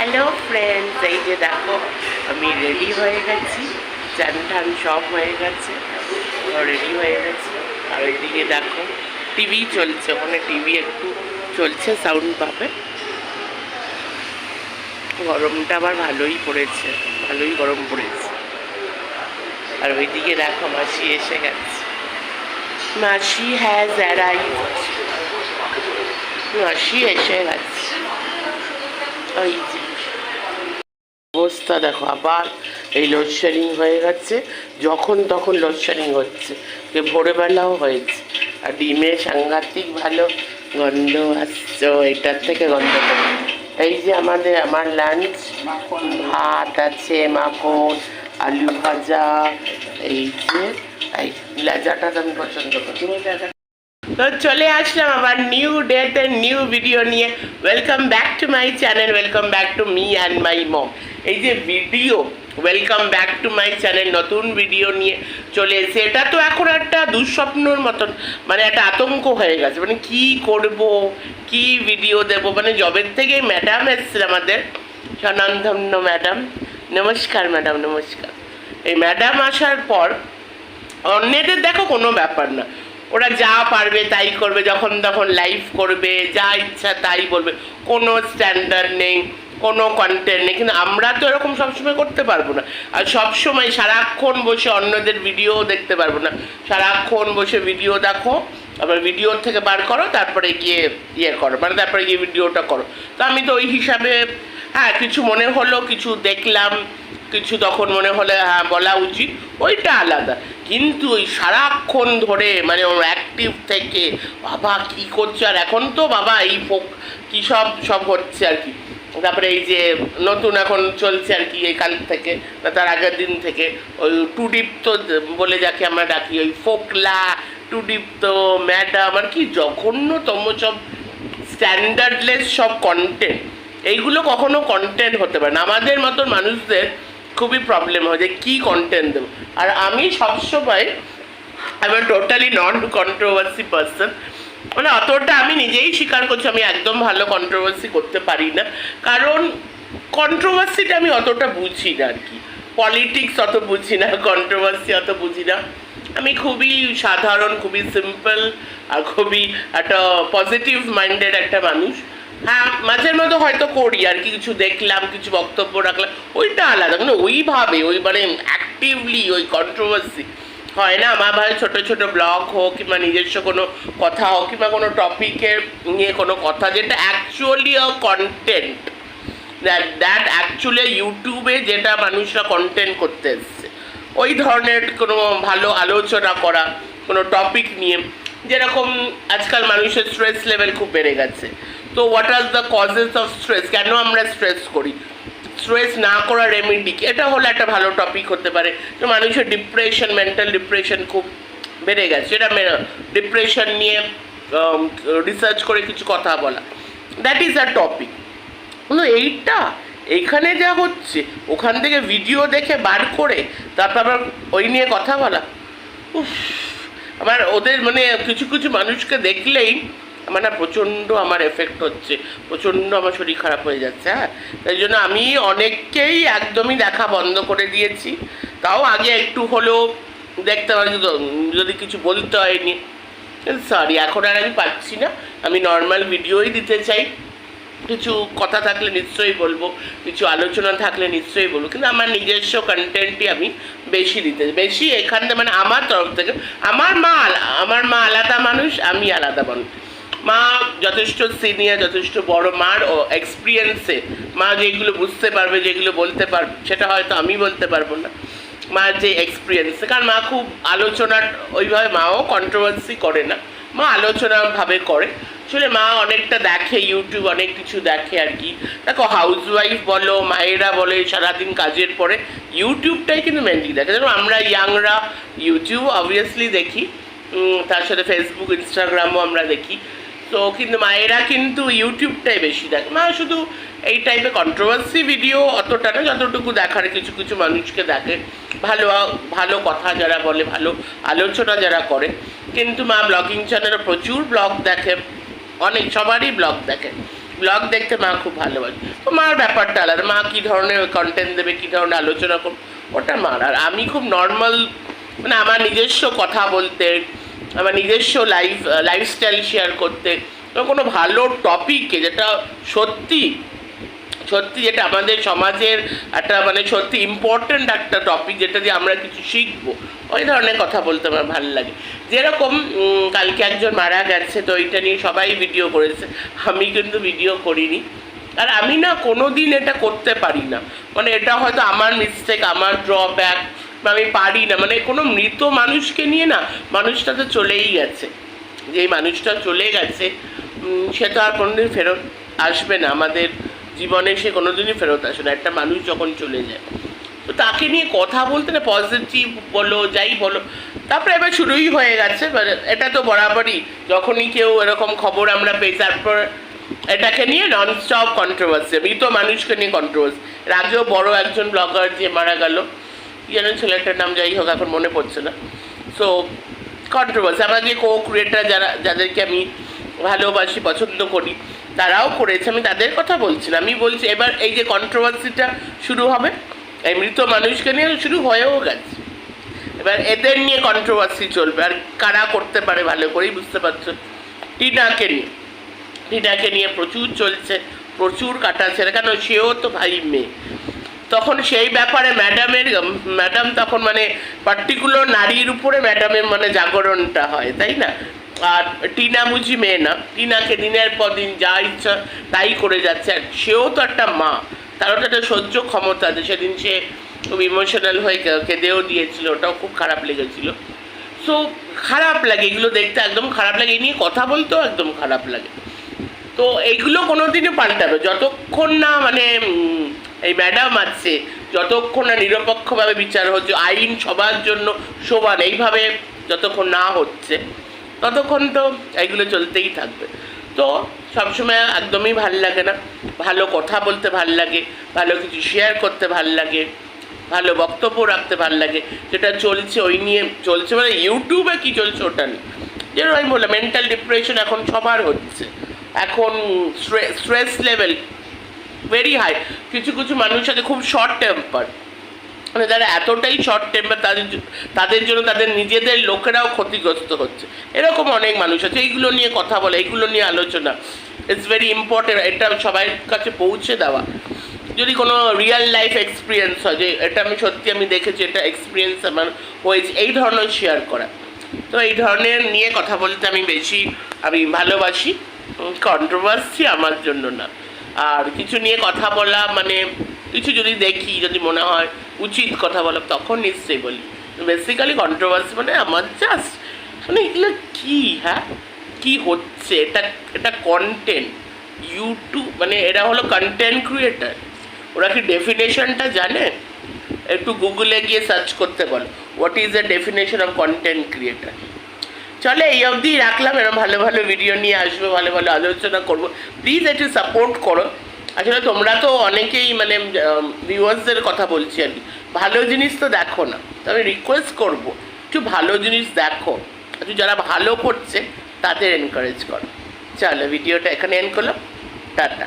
Hello friends এই যে দেখো, আমি রেডি হয়ে গেছি। চান টান সব হয়ে গেছে। রেডি হয়ে গেছি। আর ওইদিকে দেখো টিভি চলছে। ওখানে টিভি একটু চলছে সাউন্ড পাবে। গরমটা আবার ভালোই পড়েছে। ভালোই গরম পড়েছে। আর ওইদিকে দেখো, মাসি এসে গেছে। মাসি হ্যাজ অ্যারাইভ মাসি এসে গেছে। ওই অবস্থা, দেখো আবার এই লোডশেডিং হয়ে গেছে। যখন তখন লোডশেডিং হচ্ছে। যে ভোরবেলাও হয়েছে। আর ডিমে সাংঘাতিক ভালো গন্ধ আসছে। এটার থেকে গন্ধ এই যে আমাদের, আমার লাঞ্চ ভাত আছে, মাখন, আলু ভাজা, এই যে, এই লাজাটা আমি পছন্দ করি। তো চলে আসলাম আবার নিউ ডেট নিউ ভিডিও নিয়ে। Welcome back to my channel welcome back to me and my mom এই যে video welcome back to my channel নতুন ভিডিও নিয়ে চলে এসেছে। এটা তো এখন একটা দুঃস্বপ্নর মতন মানে একটা আতঙ্ক হয়ে গেছে। মানে কি করব, কি ভিডিও দেব? মানে জবের থেকে ম্যাডাম এসেছিল আমাদের। স্বনামধন্য ম্যাডাম নমস্কার ম্যাডাম নমস্কার। এই ম্যাডাম আসার পর, অন্যদের দেখো কোনো ব্যাপার না। ওরা যা পারবে তাই করবে, যখন তখন লাইভ করবে, যা ইচ্ছা তাই বলবে। কোনো স্ট্যান্ডার্ড নেই, কোনো কন্টেন্ট নেই, কিন্তু আমরা তো এরকম সবসময় করতে পারব না। আর সবসময় সারাক্ষণ বসে অন্যদের ভিডিও দেখতে পারব না। সারাক্ষণ বসে ভিডিও দেখো আবার ভিডিও থেকে বার করো, তারপরে গিয়ে ইয়ে করো মানে তারপরে গিয়ে ভিডিওটা করো। তো আমি তো ওই হিসাবে হ্যাঁ কিছু মনে হলো, কিছু দেখলাম কিছু তখন মনে হলে হ্যাঁ বলা উচিত। ওইটা আলাদা। কিন্তু ওই সারাক্ষণ ধরে মানে ওর অ্যাক্টিভ থেকে, বাবা কি করছে? আর এখন তো বাবা এই ফোক, কী সব সব হচ্ছে আর কি। তারপরে এই যে নতুন এখন চলছে আর কি কাল থেকে না তার আগের দিন থেকে, ওই টুডিপ্ত বলে যাকে আমরা ডাকি, ওই ফোকলা টুডিপ্ত ম্যাডাম, আর কি জঘন্যতম সব স্ট্যান্ডার্ডলেস সব কন্টেন্ট এইগুলো কখনো কন্টেন্ট হতে পারে না। আমাদের মতন মানুষদের খুবই প্রবলেম হয় যে কী কন্টেন্ট দেবো। আর আমি সবসময় আমি টোটালি নন কন্ট্রোভার্সি পার্সন মানে অতটা আমি নিজেই স্বীকার করছি, আমি একদম ভালো কন্ট্রোভার্সি করতে পারি না। কারণ কন্ট্রোভার্সিটা আমি অতটা বুঝি না আর কি। পলিটিক্স অত বুঝি না কন্ট্রোভার্সি অত বুঝি না। আমি খুবই সাধারণ, খুবই সিম্পল আর খুবই একটা পজিটিভ মাইন্ডেড একটা মানুষ। হ্যাঁ মাঝের মধ্যে হয়তো করি আর কি, কিছু দেখলাম, কিছু বক্তব্য রাখলাম। ওইটা আলাদা মানে ওইভাবে, ওই মানে অ্যাক্টিভলি ওই কন্ট্রোভার্সি হয় না। আমার ভাই ছোট ছোট ব্লগ হোক, কিংবা নিজস্ব কোনো কথা হোক, কিংবা কোনো টপিকের নিয়ে কোনো কথা, যেটা actually uh content that that actually ইউটিউবে যেটা মানুষরা কন্টেন্ট করতে এসছে। ওই ধরনের কোনো ভালো আলোচনা করা, কোনো টপিক নিয়ে, যেরকম আজকাল মানুষের স্ট্রেস লেভেল খুব বেড়ে গেছে। তো what are the causes of stress কেন আমরা স্ট্রেস করি? স্ট্রেস না করা রেমেডি এটা হলো একটা ভালো টপিক হতে পারে। তো মানুষের ডিপ্রেশন মেন্টাল ডিপ্রেশন খুব বেড়ে গেছে। এটা ডিপ্রেশন নিয়ে রিসার্চ করে কিছু কথা বলা। দ্যাট ইজ আ টপিক কিন্তু এইটা, এইখানে যা হচ্ছে, ওখান থেকে ভিডিও দেখে বার করে, তারপর আবার ওই নিয়ে কথা বলা। উফ, আমার ওদের মানে কিছু কিছু মানুষকে দেখলেই আমার না প্রচণ্ড আমার এফেক্ট হচ্ছে। প্রচণ্ড আমার শরীর খারাপ হয়ে যাচ্ছে হ্যাঁ? তাই জন্য আমি অনেককেই একদমই দেখা বন্ধ করে দিয়েছি। তাও আগে একটু হলেও দেখতে পারি যদি কিছু বলতে হয়নি। সরি এখন আর আমি পাচ্ছি না। আমি নর্মাল ভিডিওই দিতে চাই। কিছু কথা থাকলে নিশ্চয়ই বলব, কিছু আলোচনা থাকলে নিশ্চয়ই বলব, কিন্তু আমার নিজস্ব কন্টেন্টই আমি বেশি দিতে বেশি এখান থেকে মানে আমার তরফ থেকে, আমার মা আমার মা আলাদা মানুষ, আমি আলাদা মানুষ। মা যথেষ্ট সিনিয়র, যথেষ্ট বড় মার ও এক্সপিরিয়েন্সে মা যেগুলো বুঝতে পারবে, যেগুলো বলতে পারবে, সেটা হয়তো আমি বলতে পারব না। মার যে এক্সপিরিয়েন্স কারণ মা খুব আলোচনার ওইভাবে মাও কন্ট্রোভার্সি করে না। মা আলোচনাভাবে করে। আসলে মা অনেকটা দেখে ইউটিউব অনেক কিছু দেখে আর কি। দেখো হাউস ওয়াইফ বলো, মায়েরা বলে, সারাদিন কাজের পরে ইউটিউবটাই কিন্তু মেনলি দেখে। যেমন আমরা ইয়াংরা ইউটিউব অবভিয়াসলি দেখি। তার সাথে ফেসবুক ইনস্টাগ্রামও আমরা দেখি। তো কিন্তু মায়েরা কিন্তু ইউটিউবটাই বেশি দেখে। মা শুধু এই টাইপের কন্ট্রোভার্সি ভিডিও অতটা না, যতটুকু দেখার কিছু কিছু মানুষকে দেখে। ভালো ভালো কথা যারা বলে, ভালো আলোচনা যারা করে। কিন্তু মা ব্লগিং চ্যানেলে প্রচুর ব্লগ দেখে, অনেক, সবারই ব্লগ দেখে। ব্লগ দেখতে মা খুব ভালোবাসে। তো মার ব্যাপারটা আলাদা। মা কী ধরনের কন্টেন্ট দেবে, কী ধরনের আলোচনা করবে, ওটা মার। আর আমি খুব নর্মাল মানে আমার নিজস্ব কথা বলতে আমার নিজস্ব লাইফ লাইফস্টাইল শেয়ার করতে। এবং কোনো ভালো টপিকে যেটা সত্যি সত্যি যেটা আমাদের সমাজের একটা মানে সত্যি ইম্পর্ট্যান্ট একটা টপিক যেটা দিয়ে আমরা কিছু শিখব, ওই ধরনের কথা বলতে আমার ভালো লাগে। যেরকম কালকে একজন মারা গেছে, তো এটা নিয়ে সবাই ভিডিও করেছে। আমি কিন্তু ভিডিও করিনি। আর আমি না কোনো দিন এটা করতে পারি না। মানে এটা হয়তো আমার মিস্টেক আমার ড্রব্যাক বা আমি পারি না। মানে কোনো মৃত মানুষকে নিয়ে না, মানুষটা তো চলেই গেছে। যে মানুষটা চলে গেছে সে তো আর কোনোদিন ফেরত আসবে না। আমাদের জীবনে সে কোনোদিনই ফেরত আসে না। একটা মানুষ যখন চলে যায়। তো তাকে নিয়ে কথা বলতে না পজিটিভ বলো, যাই বলো, তারপরে এবার শুরুই হয়ে গেছে। এটা তো বরাবরই। যখনই কেউ এরকম খবর আমরা পেয়ে, তারপর এটাকে নিয়ে নন স্টপ কন্ট্রোভার্সি মৃত মানুষকে নিয়ে কন্ট্রোভার্সি এর আগেও বড় একজন ব্লগার যে মারা গেল কি যেন ছেলেটার নাম যাই হোক, এখন মনে পড়ছে না। সো কন্ট্রোভার্সি আমার যে কো ক্রিয়েটার যারা, যাদেরকে আমি ভালোবাসি, পছন্দ করি, তারাও করেছে, আমি তাদের কথা বলছি না। আমি বলছি, এবার এই যে কন্ট্রোভার্সিটা শুরু হবে, এই মৃত মানুষকে নিয়ে শুরু হয়েও গেছে। এবার এদের নিয়ে কন্ট্রোভার্সি চলবে, আর কারা করতে পারে ভালো করেই বুঝতে পারছ? টিনাকে নিয়ে। টিনাকে নিয়ে প্রচুর চলছে, প্রচুর কাটাচ্ছে, কেন সেও তো ভাই মেয়ে। তখন সেই ব্যাপারে ম্যাডামের, ম্যাডাম তখন মানে পার্টিকুলার নারীর উপরে ম্যাডামের মানে জাগরণটা হয়, তাই না? আর টিনা বুঝি মেয়ে না। টিনাকে দিনের পর দিন যা ইচ্ছা তাই করে যাচ্ছে। আর সেও তো একটা মা। তারও তো একটা সহ্য ক্ষমতা আছে। সেদিন সে খুব ইমোশনাল হয়ে কেঁদেও দিয়েছিল। ওটাও খুব খারাপ লেগেছিল। সো খারাপ লাগে। এগুলো দেখতে একদম খারাপ লাগে। এই নিয়ে কথা বলতেও একদম খারাপ লাগে। তো এইগুলো কোনো কোনোদিনই পাল্টাবে। যতক্ষণ না মানে এই ম্যাডাম আছে, যতক্ষণ না নিরপেক্ষভাবে বিচার হচ্ছে, আইন সবার জন্য সমান, এইভাবে যতক্ষণ না হচ্ছে, ততক্ষণ তো এইগুলো চলতেই থাকবে। তো সবসময় একদমই ভালো লাগে না। ভালো কথা বলতে ভালো লাগে, ভালো কিছু শেয়ার করতে ভালো লাগে, ভালো বক্তব্য রাখতে ভালো লাগে। যেটা চলছে ওই নিয়ে চলছে মানে ইউটিউবে কি চলছে ওটা নিয়ে? যেরকম আমি বললাম মেন্টাল ডিপ্রেশন এখন সবার হচ্ছে। এখন স্ট্রেস লেভেল ভেরি হাই কিছু কিছু মানুষ আছে, খুব শর্ট টেম্পার মানে তারা এতটাই শর্ট টেম্পার তাদের তাদের জন্য তাদের নিজেদের লোকেরাও ক্ষতিগ্রস্ত হচ্ছে। এরকম অনেক মানুষ আছে, এইগুলো নিয়ে কথা বলে, এইগুলো নিয়ে আলোচনা। ইটস ভেরি ইম্পর্টেন্ট এটা সবার কাছে পৌঁছে দেওয়া। যদি কোনো রিয়েল লাইফ এক্সপিরিয়েন্স হয়, যে এটা আমি সত্যি আমি দেখেছি, এটা এক্সপিরিয়েন্স আমার হয়েছে, এই ধরনের শেয়ার করা। তো এই ধরনের নিয়ে কথা বলতে আমি বেশি, আমি ভালোবাসি কন্ট্রোভার্সি আমার জন্য না। আর কিছু নিয়ে কথা বলা মানে কিছু যদি দেখি, যদি মনে হয় উচিত কথা বলা, তখন নিশ্চয়ই বলি। বেসিক্যালি কন্ট্রোভার্সি মানে আমার জাস্ট মানে এগুলো কী হ্যাঁ? কী হচ্ছে? এটা এটা কন্টেন্ট ইউটিউব মানে এরা হলো কন্টেন্ট ক্রিয়েটার ওরা কি ডেফিনেশনটা জানে? একটু গুগলে গিয়ে সার্চ করতে বলো। What is the definition of content creator চলে, এই অবধি রাখলাম। এরকম ভালো ভালো ভিডিও নিয়ে আসব, ভালো ভালো আলোচনা করব। প্লিজ একটু সাপোর্ট করো। আসলে তোমরা তো অনেকেই মানে ভিউয়ার্সদের কথা বলছি আর কি। ভালো জিনিস তো দেখো না। তবে রিকোয়েস্ট করব, একটু ভালো জিনিস দেখো। একটু যারা ভালো করছে, তাদের এনকারেজ করো। চলো ভিডিওটা এখানে এন্ড করলাম। টাটা।